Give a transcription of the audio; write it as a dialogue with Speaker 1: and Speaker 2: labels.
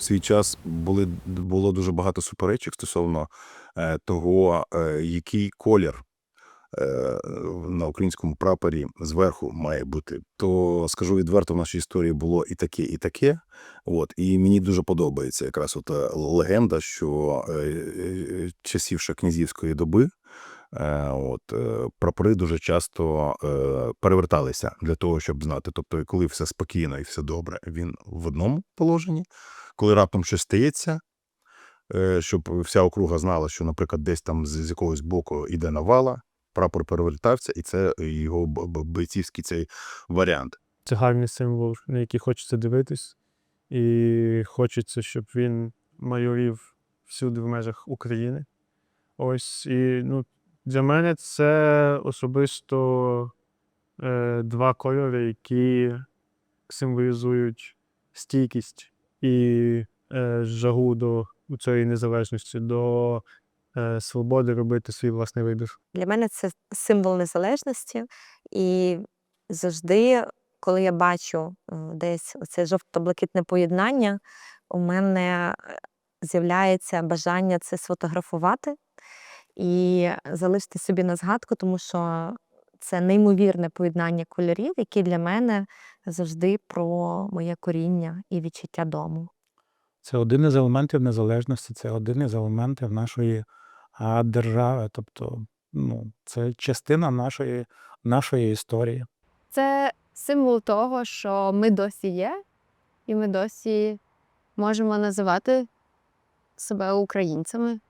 Speaker 1: В свій час були, було дуже багато суперечок стосовно е, того, е, який колір е, на українському прапорі зверху має бути. То скажу відверто, в нашій історії було і таке, і таке. От, і мені дуже подобається якраз от легенда, що часів ще князівської доби. Е, От е, прапори дуже часто е, переверталися для того, щоб знати. Тобто, коли все спокійно і все добре, він в одному положенні. Коли раптом щось стається, щоб вся округа знала, що, наприклад, десь там з, якогось боку йде навала, прапор перевертався, і це його бойцівський цей варіант.
Speaker 2: Це гарний символ, на який хочеться дивитись, і хочеться, щоб він майорів всюди в межах України. Ось і ну, для мене це особисто е, два кольори, які символізують стійкість і е, жагу до цієї незалежності, до е, свободи робити свій власний вибір.
Speaker 3: Для мене це символ незалежності, і завжди, коли я бачу е, десь це жовто-блакитне поєднання, у мене е, з'являється бажання це сфотографувати і залишити собі на згадку, тому що це неймовірне поєднання кольорів, які для мене завжди про моє коріння і відчуття дому.
Speaker 4: Це один із елементів незалежності, це один із елементів нашої держави. Тобто, ну, це частина нашої, нашої історії.
Speaker 5: Це символ того, що ми досі є, і ми досі можемо називати себе українцями.